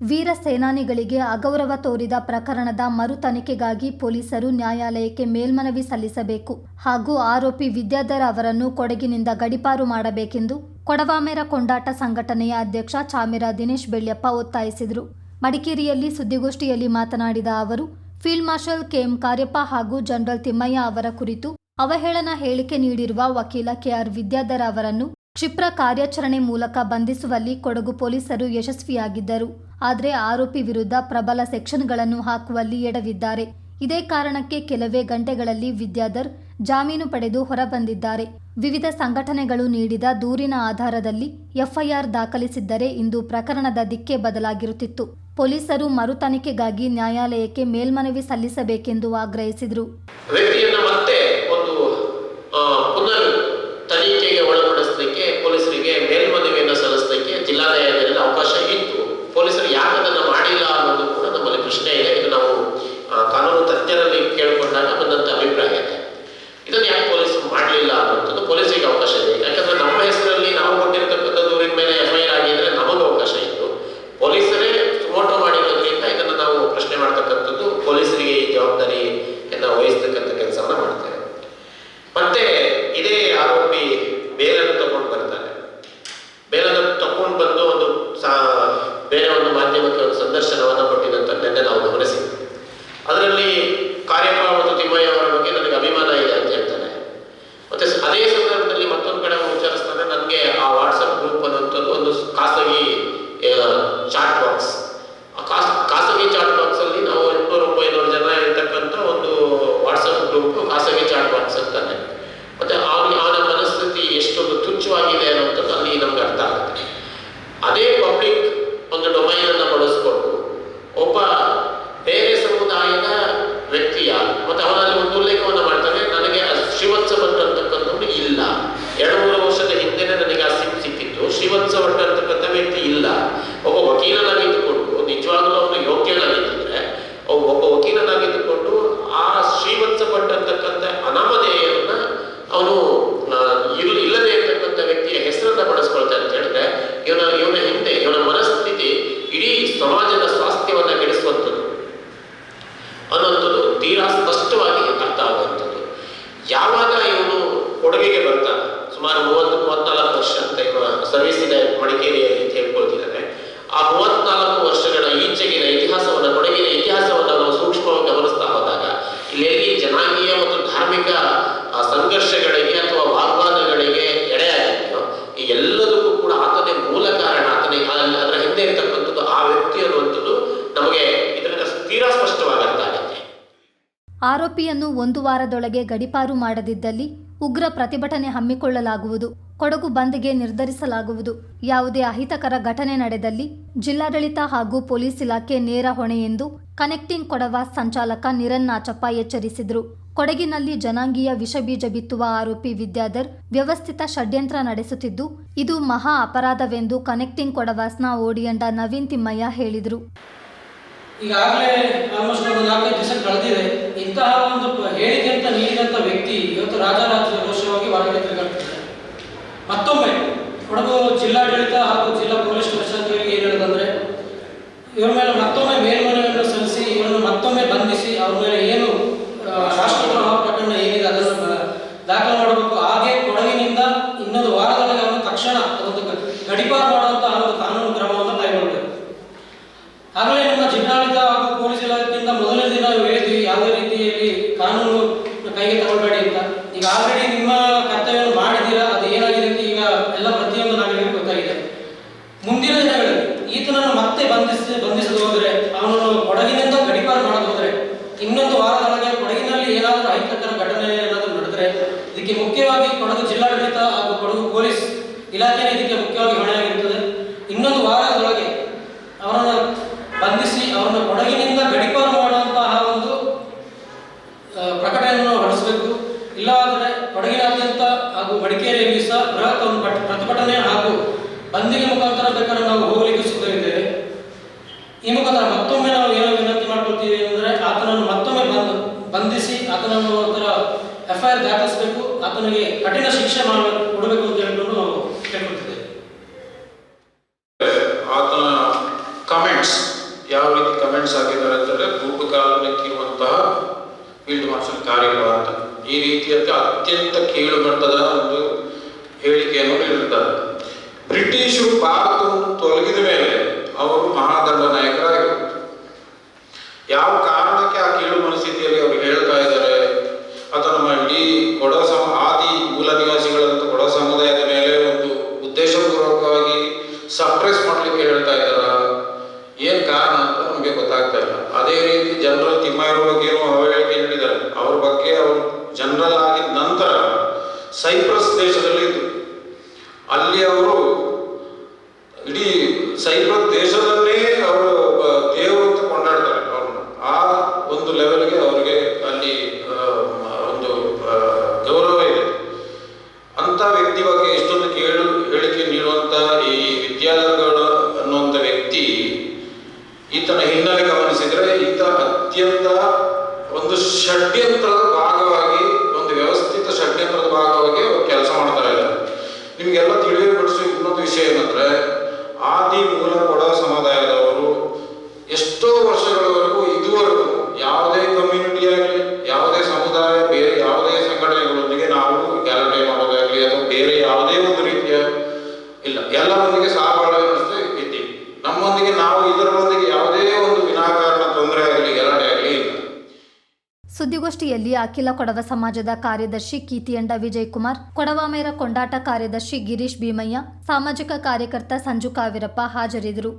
ವೀರ ಸೇನಾನಿಗಳಿಗೆ ಅಗೌರವ ತೋರಿದ ಪ್ರಕರಣದ ಮರು ತನಿಖೆಗಾಗಿ ಪೊಲೀಸರು ನ್ಯಾಯಾಲಯಕ್ಕೆ ಮೇಲ್ಮನವಿ ಸಲ್ಲಿಸಬೇಕು ಹಾಗೂ ಆರೋಪಿ ವಿದ್ಯಾಧರ್ ಅವರನ್ನು ಕೊಡಗಿನಿಂದ ಗಡಿಪಾರು ಮಾಡಬೇಕೆಂದು ಕೊಡವಾಮೆರ ಕೊಂಡಾಟ ಸಂಘಟನೆಯ ಅಧ್ಯಕ್ಷ ಚಾಮಿರ ದಿನೇಶ್ ಬೆಳ್ಯಪ್ಪ ಒತ್ತಾಯಿಸಿದರು. ಮಡಿಕೇರಿಯಲ್ಲಿ ಸುದ್ದಿಗೋಷ್ಠಿಯಲ್ಲಿ ಮಾತನಾಡಿದ ಅವರು, ಫೀಲ್ಡ್ ಮಾರ್ಷಲ್ ಕೆಎಂ ಕಾರ್ಯಪ್ಪ ಹಾಗೂ ಜನರಲ್ ತಿಮ್ಮಯ್ಯ ಅವರ ಕುರಿತು ಅವಹೇಳನ ಹೇಳಿಕೆ ನೀಡಿರುವ ವಕೀಲ ಕೆಆರ್ ವಿದ್ಯಾಧರ್ ಅವರನ್ನು ಕ್ಷಿಪ್ರ ಕಾರ್ಯಾಚರಣೆ ಮೂಲಕ ಬಂಧಿಸುವಲ್ಲಿ ಕೊಡಗು ಪೊಲೀಸರು ಯಶಸ್ವಿಯಾಗಿದ್ದರು. ಆದರೆ ಆರೋಪಿ ವಿರುದ್ಧ ಪ್ರಬಲ ಸೆಕ್ಷನ್ಗಳನ್ನು ಹಾಕುವಲ್ಲಿ ಎಡವಿದ್ದಾರೆ. ಇದೇ ಕಾರಣಕ್ಕೆ ಕೆಲವೇ ಗಂಟೆಗಳಲ್ಲಿ ವಿದ್ಯಾಧರ್ ಜಾಮೀನು ಪಡೆದು ಹೊರಬಂದಿದ್ದಾರೆ. ವಿವಿಧ ಸಂಘಟನೆಗಳು ನೀಡಿದ ದೂರಿನ ಆಧಾರದಲ್ಲಿ ಎಫ್ಐಆರ್ ದಾಖಲಿಸಿದ್ದರೆ ಇಂದು ಪ್ರಕರಣದ ದಿಕ್ಕೆ ಬದಲಾಗಿರುತ್ತಿತ್ತು. ಪೊಲೀಸರು ಮರು ತನಿಖೆಗಾಗಿ ನ್ಯಾಯಾಲಯಕ್ಕೆ ಮೇಲ್ಮನವಿ ಸಲ್ಲಿಸಬೇಕೆಂದು ಆಗ್ರಹಿಸಿದರು. विचार बन सकता है। ಸ್ಪಷ್ಟವಾಗಿ ಅರ್ಥ ಆಗುವಂಥದ್ದು. ಯಾವಾಗ ಇವನು ಕೊಡುಗೆಗೆ ಬರ್ತಾನೆ? ಸುಮಾರು ಮೂವತ್ತು ಮೂವತ್ನಾಲ್ಕು ವರ್ಷ ಅಂತ ಇವ ಸರ್ವಿಸ್ ಇದೆ ಆರೋಪಿಯನ್ನು ಒಂದು ವಾರದೊಳಗೆ ಗಡಿಪಾರು ಮಾಡದಿದ್ದಲ್ಲಿ ಉಗ್ರ ಪ್ರತಿಭಟನೆ ಹಮ್ಮಿಕೊಳ್ಳಲಾಗುವುದು, ಕೊಡಗು ಬಂದ್ಗೆ ನಿರ್ಧರಿಸಲಾಗುವುದು. ಯಾವುದೇ ಅಹಿತಕರ ಘಟನೆ ನಡೆದಲ್ಲಿ ಜಿಲ್ಲಾಡಳಿತ ಹಾಗೂ ಪೊಲೀಸ್ ಇಲಾಖೆ ನೇರ ಹೊಣೆ ಎಂದು ಕನೆಕ್ಟಿಂಗ್ ಕೊಡವ ಸಂಚಾಲಕ ನಿರನ್ ನಾಚಪ್ಪ ಎಚ್ಚರಿಸಿದರು. ಕೊಡಗಿನಲ್ಲಿ ಜನಾಂಗೀಯ ವಿಷಬೀಜ ಬಿತ್ತುವ ಆರೋಪಿ ವಿದ್ಯಾಧರ್ ವ್ಯವಸ್ಥಿತ ಷಡ್ಯಂತ್ರ ನಡೆಸುತ್ತಿದ್ದು, ಇದು ಮಹಾ ಅಪರಾಧವೆಂದು ಕನೆಕ್ಟಿಂಗ್ ಕೊಡವಾಸ್ನ ಓಡಿಯಂಡ ನವೀನ್ ತಿಮ್ಮಯ್ಯ ಹೇಳಿದರು. ಈಗಾಗಲೇ ಆಲ್ಮೋಸ್ಟ್ ಒಂದು ನಾಲ್ಕೈದು ದಿವಸ ಕಳೆದಿದೆ. ಇಂತಹ ಒಂದು ಹೇಳಿಕೆ ಅಂತ ನೀಡಿದಂಥ ವ್ಯಕ್ತಿ ಇವತ್ತು ರಾಜರಾಜ್ಯ ರೋಷವಾಗಿ ಹೊರಗಡೆ ತಿರುಗಾಡ್ತಿದ್ದಾರೆ ಮತ್ತೊಮ್ಮೆ ಕೊಡಗು ಜಿಲ್ಲಾಡಳಿತ ಹಾಗೂ ಜಿಲ್ಲಾ ಪೊಲೀಸ್ ವರಿಷ್ಠರಿಗೆ ಏನು ಹೇಳೋದಂದ್ರೆ ಇವರ ಮೇಲೆ ಮತ್ತೊಮ್ಮೆ ಮೇಲ್ಮನವಿಯನ್ನು ಸಲ್ಲಿಸಿ ಇವರನ್ನು ಮತ್ತೊಮ್ಮೆ ಬಂಧಿಸಿ ಅವ್ರ ಮೇಲೆ ಏನು ಆ, ರಾಷ್ಟ್ರದ್ರೋಹ ಪ್ರಕರಣ ಏನಿದೆ ಅದನ್ನು ಬ- ದಾಖಲು ಮಾಡಬೇಕು ಹಾಗೆ ಕೊಡಗಿನಿಂದ ಇನ್ನೊಂದು ವಾರದೊಳಗೆ ಅವನು ತಕ್ಷಣ ಅದೊಂದು ಗ- ಗಡೀಪಾರು ಮಾಡುವಂತಹ ಒಂದು ಕಾನೂನು ಕ್ರಮವನ್ನು ಕೈಗೊಳ್ಳಬೇಕು ಆಗಲೇ ನಮ್ಮ ಜಿಲ್ಲಾಡಳಿತ ಹಾಗೂ ಪೊಲೀಸ್ ಇಲಾಖೆಯಿಂದ ಮೊದಲನೇ ದಿನ ನಾವು ಹೇಳಿದ್ವಿ ಯಾವುದೇ ರೀತಿಯಲ್ಲಿ ಕಾನೂನು ಕೈಗೆ ತಗೊಳ್ಬೇಡಿ ಅಂತ ಈಗ ಆಲ್ರೆಡಿ ನಿಮ್ಮ ಕರ್ತವ್ಯವನ್ನು ಮಾಡಿದ್ದೀರಾ ಅದು ಏನಾಗಿದೆ ಅಂತ ಈಗ ಎಲ್ಲ ಪ್ರತಿಯೊಂದು ನಾಗರಿಕರಿಗೆ ಗೊತ್ತಾಗಿದೆ ಮುಂದಿನ ದಿನಗಳಲ್ಲಿ ಈತನನ್ನು ಮತ್ತೆ ಬಂಧಿಸಿ ಬಂಧಿಸಲು ಹೋದರೆ ಅವನನ್ನು ಕೊಡಗಿನಿಂದ ಗಡಿಪಾರು ಮಾಡೋದ್ರೆ ಇನ್ನೊಂದು ವಾರದೊಳಗೆ ಕೊಡಗಿನಲ್ಲಿ ಏನಾದರೂ ಅಹಿತಕರ ಘಟನೆ ಏನಾದರೂ ನಡೆದರೆ ಇದಕ್ಕೆ ಮುಖ್ಯವಾಗಿ ಕೊಡಗು ಜಿಲ್ಲಾಡಳಿತ ಹಾಗೂ ಕೊಡಗು ಪೊಲೀಸ್ ಇಲಾಖೆನೇ ಇದಕ್ಕೆ ಮುಖ್ಯವಾಗಿ ಹೊಣೆಯಾಗಿರುತ್ತದೆ ಇನ್ನೊಂದು ವಾರದೊಳಗೆ ಅವರನ್ನು ಬಂಧಿಸಿ ಅವರನ್ನು ಕೊಡಗಿನಿಂದ ಗಡಿಪಾರು ಮಾಡುವಂತಹ ಒಂದು ಪ್ರಕಟಣೆಯನ್ನು ಹೊರಡಿಸಬೇಕು ಇಲ್ಲವಾದರೆ ಕೊಡಗಿನಾದ್ಯಂತ ಹಾಗೂ ಮಡಿಕೇರಿಯಲ್ಲಿ ಸಹ ಬೃಹತ್ ಒಂದು ಪ್ರತಿಭಟನೆ ಹಾಗೂ ಬಂದಿಗೆ ಮುಖಾಂತರ ಬೇಕಾದ್ರೆ ನಾವು ಹೋಗಲಿಕ್ಕೆ ಸಿದ್ಧವಿದ್ದೇವೆ ಈ ಮುಖಾಂತರ ಮತ್ತೊಮ್ಮೆ ನಾವು ಏನೋ ವಿನಂತಿ ಮಾಡ್ಕೊಳ್ತೀವಿ ಅಂದರೆ ಆತನನ್ನು ಮತ್ತೊಮ್ಮೆ ಬಂದು ಬಂಧಿಸಿ ಆತನನ್ನು ಒಂಥರ ಎಫ್ ಐ ಆರ್ ದಾಖಲಿಸಬೇಕು, ಆತನಿಗೆ ಕಠಿಣ ಶಿಕ್ಷೆ ಮಾಡಬೇಕು ಕೊಡಬೇಕು ಅಂತ ಹೇಳ್ಕೊಂಡು ನಾವು ಆತನ ಕಮೆಂಟ್ಸ್ ಯಾವ ರೀತಿ ಕಮೆಂಟ್ಸ್ ಆಗಿದ್ದಾರೆ ಅಂತಂದ್ರೆ ಪೂರ್ವಕಾಲಕ್ಕಿರುವಂತಹ ಫೀಲ್ಡ್ ಮಾರ್ಷಲ್ ಕಾರ್ಯಗಳು ಅಂತ. ಈ ರೀತಿಯಂತೆ ಅತ್ಯಂತ ಕೀಳುಮಟ್ಟದ ಒಂದು ಹೇಳಿಕೆಯನ್ನು ನೀಡಿರ್ತಾರೆ ಬ್ರಿಟಿಷರು ಭಾರತವನ್ನು ತೊಲಗಿದ ಮೇಲೆ ಅವರು ಮಹಾದಂಡ ನಾಯಕರಾಗಿರು ಯಾವ ಕಾರಣಕ್ಕೆ ಆ ಕೀಳು ಮನಸ್ಥಿತಿಯಲ್ಲಿ ಅವರು ಹೇಳ್ತಾ ಇದ್ದಾರೆ, ಅಥವಾ ನಮ್ಮ ಇಡೀ ಕೊಡ ಸಮ, ಆದಿ ಮೂಲ ನಿವಾಸಿಗಳಂತ ಕೊಡ ಸಮುದಾಯದ ಮೇಲೆ ಒಂದು ಉದ್ದೇಶಪೂರ್ವಕವಾಗಿ ಸಪ್ರೆಸ್ ಮಾಡಲಿಕ್ಕೆ ಹೇಳ್ತಾ ಇದ್ದಾರ? ಏನ್ ಕಾರಣ ಅಂತ ನಮಗೆ ಗೊತ್ತಾಗ್ತಾ ಇಲ್ಲ. ಅದೇ ರೀತಿ ಜನರಲ್ ತಿಮ್ಮಯ್ಯರ ಬಗ್ಗೆನೂ ಅವಹೇಳಿಕೆ ನೀಡಿದ್ದಾರೆ. ಅವ್ರ ಬಗ್ಗೆ ಅವರು ಜನರಲ್ ಆಗಿದ ನಂತರ ಸೈಪ್ರಸ್ ದೇಶದಲ್ಲಿ ಇದ್ರು ಅಲ್ಲಿ ಅವರು ಇಡೀ ಸೈಪ್ರಸ್ ದೇಶದಲ್ಲೇ ಅವರು ದೇವರು ಅಂತ ಕೊಂಡಾಡ್ತಾರೆ ಅವ್ರನ್ನ. ಆ ಒಂದು ಲೆವೆಲ್ಗೆ ಅವರಿಗೆ ಅಲ್ಲಿ ಒಂದು ಗೌರವ ಇದೆ. ಅಂತ ವ್ಯಕ್ತಿ ಬಗ್ಗೆ ಇಷ್ಟೊಂದು ಕೇಳು, ಹೇಳಿಕೆ ನೀಡುವಂತ ಈ ವಿದ್ಯಾಲಯಗಳು ಅನ್ನುವಂಥ ವ್ಯಕ್ತಿ ಈತನ ಹಿನ್ನೆಲೆ ಗಮನಿಸಿದ್ರೆ ಈತ ಅತ್ಯಂತ ಒಂದು ಷಡ್ಯಂತ್ರದ ಭಾಗವಾಗಿ ಒಂದು ವ್ಯವಸ್ಥಿತ ಷಡ್ಯಂತ್ರದ ಭಾಗವಾಗಿ ಅವರು ಕೆಲಸ ಮಾಡ್ತಾ ಇದ್ದಾರೆ ನಿಮ್ಗೆಲ್ಲ ತಿಳಿಯಪಡಿಸೋ ಇನ್ನೊಂದು ವಿಷಯ ಏನಂದ್ರೆ ಆದಿ ಮೂಲ ಕೊಡ ಸಮುದಾಯದವರು ಎಷ್ಟೋ ವರ್ಷಗಳವರೆಗೂ ಇದುವರೆಗೂ ಯಾವುದೇ ಕಮ್ಯುನಿಟಿ ಆಗಲಿ ಯಾವುದೇ ಸಮುದಾಯ ಬೇರೆ ಯಾವುದೇ ಸಂಘಟನೆಗಳೊಂದಿಗೆ ನಾವು ಗಲಾಟೆ ಮಾಡೋದಾಗಲಿ ಅಥವಾ ಬೇರೆ ಯಾವುದೇ ಒಂದು ರೀತಿಯ ಇಲ್ಲ ಎಲ್ಲರೊಂದಿಗೆ ಸಹಬಾಳ್ವೆ ನಡೆಸ್ತಾ ಇದ್ದೀವಿ ನಮ್ಮೊಂದಿಗೆ ನಾವು ಇದರೊಂದಿಗೆ ಯಾವುದೇ ಒಂದು ವಿನಾಕಾರಣ ತೊಂದರೆ ಆಗಲಿ ಗಲಾಟೆ ಆಗಲಿ ಇಲ್ಲ ಸುದ್ದಿಗೋಷ್ಠಿಯಲ್ಲಿ ಅಖಿಲ ಕೊಡವ ಸಮಾಜದ ಕಾರ್ಯದರ್ಶಿ ಕೀತಿಯಂಡ ವಿಜಯ್ ಕುಮಾರ್ ಕೊಡವಾಮೇರ ಕೊಂಡಾಟ ಕಾರ್ಯದರ್ಶಿ ಗಿರೀಶ್ ಭೀಮಯ್ಯ, ಸಾಮಾಜಿಕ ಕಾರ್ಯಕರ್ತ ಸಂಜು ಕಾವಿರಪ್ಪ ಹಾಜರಿದ್ದರು.